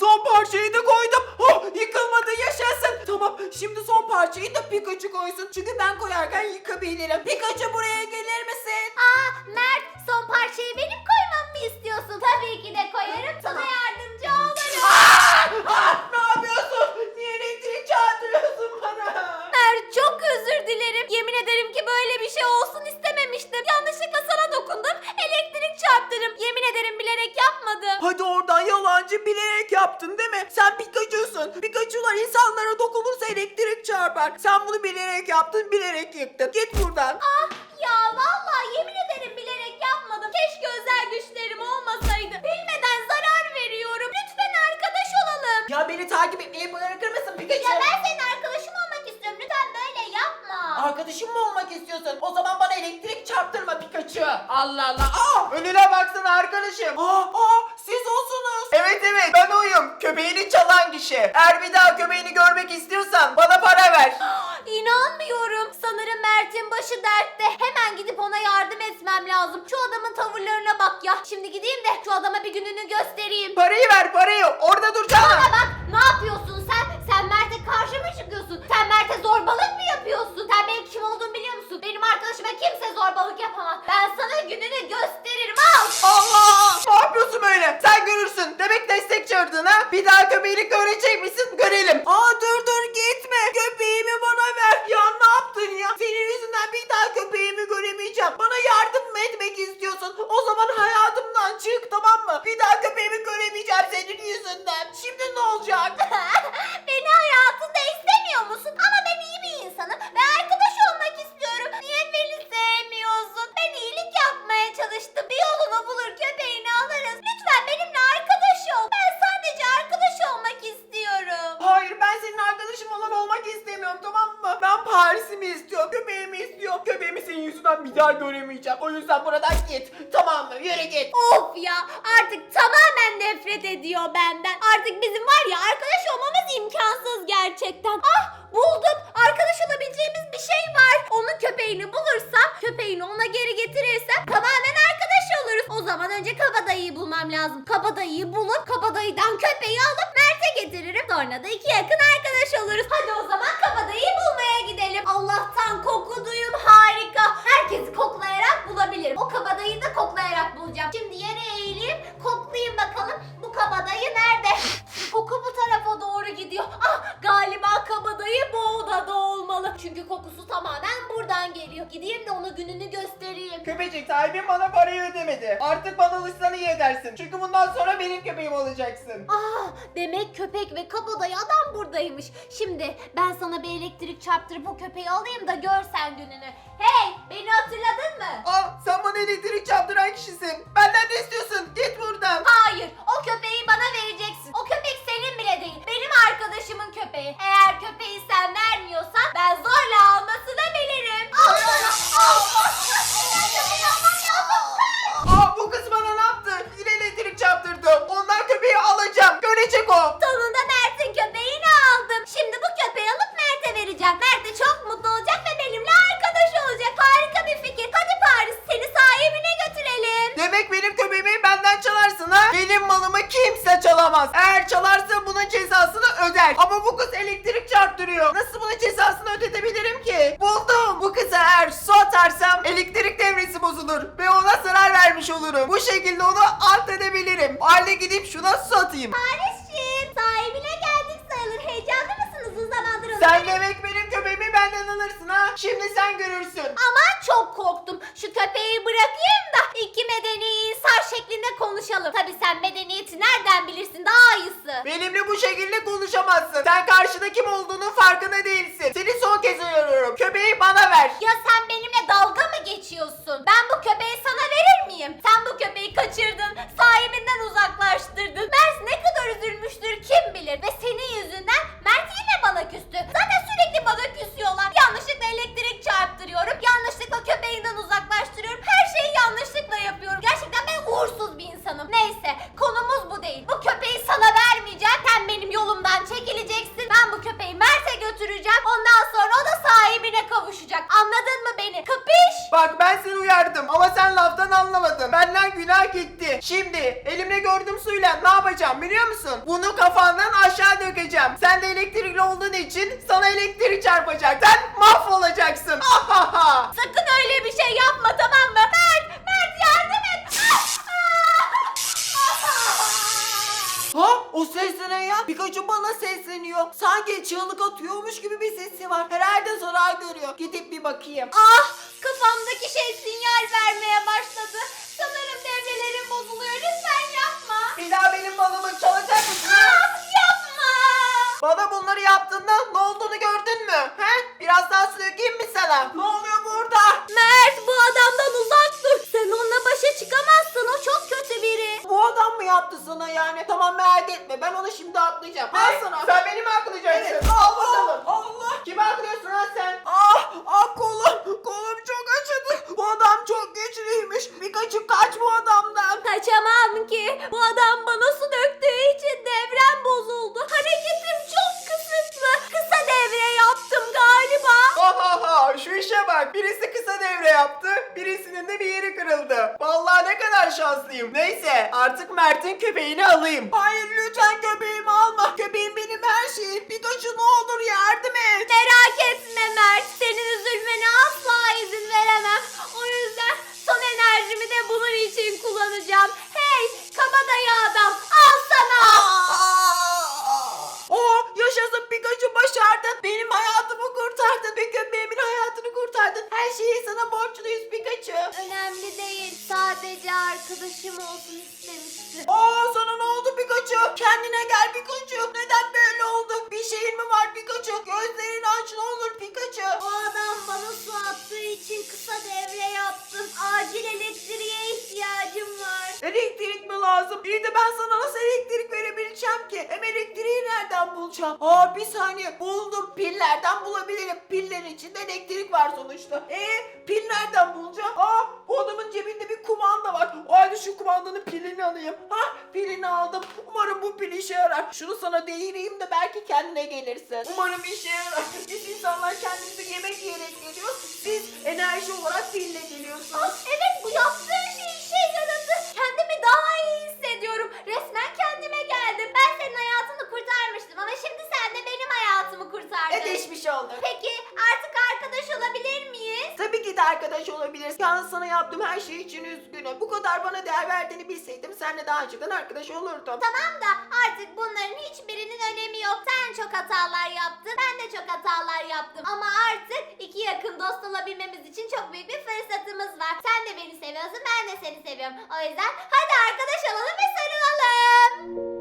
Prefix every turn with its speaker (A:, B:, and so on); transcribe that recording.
A: son parçayı da koydum. Oh, yıkılmadı yaşasın. Tamam şimdi son parçayı da Pikachu koysun. Çünkü ben koyarken yıkabilirim. Pikachu buraya gelir misin?
B: Aa Mert son parçayı benim koymam mı istiyorsun? Tabii ki de koyarım. Sana yardımcı olurum.
A: Ah, ne yapıyorsun? Niye elektrik çarptırıyorsun bana?
B: Mert çok özür dilerim. Yemin ederim ki böyle bir şey olsun istememiştim. Yanlışlıkla sana dokundum. Elektrik çarptırım. Yemin ederim bilerek yapmadım.
A: Hadi oradan yalancı bilerek yaptın değil mi? Sen Pikachu'lar insanlara dokunursa elektrik çarpar. Sen bunu bilerek yaptın, bilerek yıktın. Git buradan.
B: Ah ya vallahi yemin ederim bilerek yapmadım. Keşke özel güçlerim olmasaydı. Bilmeden zarar veriyorum. Lütfen arkadaş olalım.
A: Ya beni takip etmeyi bırakır mısın Pikachu?
B: Ya ben senin arkadaşın olmak istiyorum. Lütfen böyle yapma.
A: Arkadaşım mı olmak istiyorsun? O zaman bana elektrik çarptırma Pikachu. Allah Allah. Aa, önüne baksana arkadaşım. Aa, aa, siz olsunuz. Evet evet ben oyum. Köpeğini çalan kişi. Eğer bir daha köpeğini görmek istiyorsan bana para ver.
B: İnanmıyorum. Sanırım Mert'in başı dertte. Hemen gidip ona yardım etmem lazım. Şu adamın tavırlarına bak ya. Şimdi gideyim de şu adama bir gününü göstereyim.
A: Parayı ver parayı. Orada duracağım.
B: Bana bak ne yapıyorsun sen? Sen Mert'e karşı mı çıkıyorsun? Sen Mert'e zorbalık mı yapıyorsun? Sen benim kim olduğumu biliyor musun? Benim arkadaşıma kimse zorbalık yapamaz. Ben sana gününü gösteririm. Al.
A: Allah! Ne yapıyorsun böyle? Sen görürsün. Demek destek çağırdın ha? Bir daha köpeğini görecek misin? Bir daha göremeyeceğim. O yüzden buradan git. Tamam mı? Yürü git.
B: Of ya artık tamamen nefret ediyor benden. Artık bizim var ya arkadaş olmamız imkansız gerçekten. Ah buldum. Arkadaş olabileceğimiz bir şey var. Onun köpeğini bulursam, köpeğini ona geri getirirsem tamamen arkadaş oluruz. O zaman önce kabadayıyı bulmam lazım. Kabadayıyı bulup kabadayıdan köpeği alıp Mert'e getiririm. Sonra da iki yakın arkadaş oluruz. Hadi o zaman
A: sahibim bana parayı ödemedi. Artık bana alışsanı iyi edersin. Çünkü bundan sonra benim köpeğim olacaksın.
B: Ah demek köpek ve kabadayı adam buradaymış. Şimdi ben sana bir elektrik çarptırıp o köpeği alayım da görsen gününü. Hey beni hatırladın mı?
A: Aa sen bana elektrik çarptıran kişisin. Benden ne istiyorsun? Git buradan.
B: Hayır, o köpeği bana vereceksin. Eğer
A: çalarsa bunun cezasını öder. Ama bu kız elektrik çarptırıyor. Nasıl bunun cezasını ödetebilirim ki? Buldum. Bu kıza eğer su atarsam elektrik devresi bozulur. Ve ona zarar vermiş olurum. Bu şekilde onu alt edebilirim. O halde gidip şuna su atayım.
B: Paris'ciğim sahibine geldik sayılır. Heyecanlı mısınız? Uzun zamandır onu
A: Sen demek benim köpeğimi benden alırsın ha? Şimdi sen görürsün.
B: Aman çok korktum. Şu köpeği bırakayım da iki medeni insan şeklinde konuşalım. Tabii sen medeniyeti nereden bilirsin daha iyisi.
A: Benimle bu şekilde konuşamazsın. Sen karşıda kim olduğunun farkında değilsin. Seni son kez uyarıyorum. Köpeği bana ver.
B: Ya sen benimle dalga mı geçiyorsun? Ben bu köpeği sana verir miyim? Sen bu köpeği kaçırdın, sahibinden uzaklaştırdın. Mert ne kadar üzülmüştür
A: yapacağım biliyor musun? Bunu kafandan aşağı dökeceğim. Sen de elektrikli olduğun için sana elektrik çarpacak. Sen mahvolacaksın. Ahaha.
B: Sakın öyle bir şey yapma tamam mı? Mert, Mert yardım et.
A: Ha o ses de ne ya? Pikachu bana sesleniyor. Sanki çığlık atıyormuş gibi bir sesi var. Herhalde zarar görüyor. Gidip bir bakayım.
B: ah, kafamdaki şey sinyal vermeye başladı.
A: Bir daha benim balımı çalacak mısın?
B: Ah, yapma.
A: Bana bunları yaptığında ne olduğunu gördün mü? He? Biraz daha su dökeyim mi sana? Ne oluyor burada?
B: Mert bu adamdan uzak dur. Sen onunla başa çıkamazsın. O çok kötü biri.
A: Bu adam mı yaptı sana yani? Tamam merak etme. Ben onu şimdi aklayacağım. Al sana. Sen beni mi aklayacaksın?
B: Evet.
A: Al bakalım. Allah. Kimi aklıyorsun lan sen? Ah, ah kolum. Kolum çok acıdı. Bu adam çok güçlüymüş. Pikachu kaç bu adamdan.
B: Kaçamam ki. Bu adam bana su döktüğü için devrem bozuldu. Hareketim çok kısıtlı. Kısa devre yaptım galiba.
A: Ha ha ha şu işe bak. Birisi kısa devre yaptı. Birisinin de bir yeri kırıldı. Vallahi ne kadar şanslıyım. Neyse artık Mert'in köpeğini alayım. Hayır lütfen köpeğimi alma. Köpeğim benim her şeyim. Pikachu ne olur yardım et.
B: Merak etme Mert. Senin üzülmene asla izin veremem. O yüzden son enerjimi de bunun için kullanacağım. Hey kabadayı adam al sana.
A: Oh yaşasın Pikachu başardın. Benim hayatımı kurtardın ve köpeğimin hayatını kurtardın. Her şeyi sana borçluyuz Pikachu.
B: Önemli değil. Sadece arkadaşım olsun istemiştim.
A: Aa sana ne oldu Pikachu? Kendine gel Pikachu. Neden böyle oldu? Bir şeyin mi var Pikachu? Gözlerini aç ne olur Pikachu.
B: O adam bana su attığı için kısa devre yaptım. Acil elektriğe ihtiyacım var.
A: Elektrik mi lazım? İyi de ben sana nasıl elektrik verebileceğim ki? Hem elektriği nereden bulacağım? Aa bir saniye buldum. Pillerden bulabilirim. Pillerin içinde elektrik var sonuçta. E pil nereden bulacağım? Aa bu adamın cebinde bir kumanda var. O halde şu kumandanın pilini alayım. Ha pilini aldım. Umarım bu pil işe yarar. Şunu sana değireyim de belki kendine gelirsin. Umarım işe yarar. Biz insanlar kendimize yemek yiyerek geliyoruz. Siz enerji olarak pille geliyorsunuz.
B: Ah, evet bu yaptığın şey işe yaradı. Kendimi daha iyi hissediyorum. Resmen kendime geldim. Ben senin hayatını kurtarmıştım ama şimdi sen de benim hayatımı kurtardın.
A: E geçmiş oldu.
B: Peki artık arkadaş olabilir miyiz?
A: Tabii ki de arkadaş olabiliriz. Yalnız sana yaptığım her şey için üzgünüm. Bu kadar bana değer verdiğini bilseydim seninle daha önceden arkadaş olurdum.
B: Tamam da artık bunların hiçbirinin önemi yok. Sen çok hatalar yaptın. Ben de çok hatalar yaptım. Ama artık iki yakın dost olabilmemiz için çok büyük bir fırsatımız var. Sen de beni seviyorsun, ben de seni seviyorum. O yüzden hadi arkadaş olalım ve sarılalım.